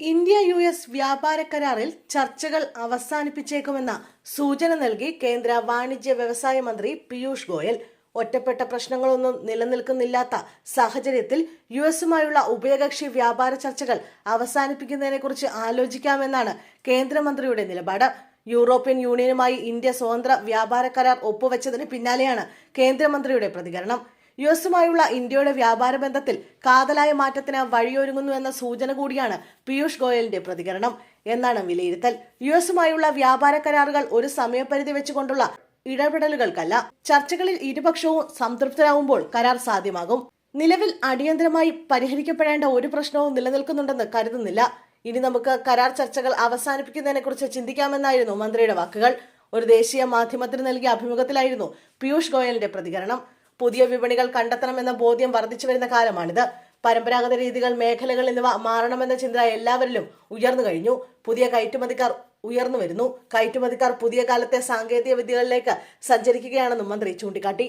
India U S വ്യാപാര കരാറിൽ ചർച്ചകൾ അവസാനിപ്പിച്ചേക്കുമെന്ന സൂചന നൽകി കേന്ദ്ര വാണിജ്യ വ്യവസായ മന്ത്രി പീയൂഷ് ഗോയൽ. ഒറ്റപ്പെട്ട പ്രശ്നങ്ങളൊന്നും നിലനിൽക്കുന്നില്ലാത്ത സാഹചര്യത്തിൽ യു എസുമായുള്ള ഉഭയകക്ഷി വ്യാപാര ചർച്ചകൾ അവസാനിപ്പിക്കുന്നതിനെക്കുറിച്ച് ആലോചിക്കാമെന്നാണ് കേന്ദ്രമന്ത്രിയുടെ നിലപാട്. യൂറോപ്യൻ യൂണിയനുമായി ഇന്ത്യ സ്വതന്ത്ര വ്യാപാര കരാർ ഒപ്പുവെച്ചതിന് പിന്നാലെയാണ് കേന്ദ്രമന്ത്രിയുടെ പ്രതികരണം. യു എസുമായുള്ള ഇന്ത്യയുടെ വ്യാപാര ബന്ധത്തിൽ കാതലായ മാറ്റത്തിന് വഴിയൊരുങ്ങുന്നു എന്ന സൂചന കൂടിയാണ് പീയൂഷ് ഗോയലിന്റെ പ്രതികരണം. എന്നാണ് വിലയിരുത്തൽ. യു എസുമായുള്ള വ്യാപാര കരാറുകൾ ഒരു സമയപരിധി വെച്ചുകൊണ്ടുള്ള ഇടപെടലുകൾക്കല്ല ചർച്ചകളിൽ ഇരുപക്ഷവും സംതൃപ്തരാകുമ്പോൾ കരാർ സാധ്യമാകും. നിലവിൽ അടിയന്തരമായി പരിഹരിക്കപ്പെടേണ്ട ഒരു പ്രശ്നവും നിലനിൽക്കുന്നുണ്ടെന്ന് കരുതുന്നില്ല. ഇനി നമുക്ക് കരാർ ചർച്ചകൾ അവസാനിപ്പിക്കുന്നതിനെക്കുറിച്ച് ചിന്തിക്കാമെന്നായിരുന്നു മന്ത്രിയുടെ വാക്കുകൾ. ഒരു ദേശീയ മാധ്യമത്തിന് നൽകിയ അഭിമുഖത്തിലായിരുന്നു പീയൂഷ് ഗോയലിന്റെ പ്രതികരണം. പുതിയ വിപണികൾ കണ്ടെത്തണമെന്ന ബോധ്യം വർദ്ധിച്ചു വരുന്ന കാലമാണിത്. പരമ്പരാഗത രീതികൾ മേഖലകൾ എന്നിവ മാറണമെന്ന ചിന്ത എല്ലാവരിലും ഉയർന്നു കഴിഞ്ഞു. പുതിയ കയറ്റുമതിക്കാർ ഉയർന്നു വരുന്നു. കയറ്റുമതിക്കാർ പുതിയ കാലത്തെ സാങ്കേതിക വിദ്യകളിലേക്ക് സഞ്ചരിക്കുകയാണെന്നും മന്ത്രി ചൂണ്ടിക്കാട്ടി.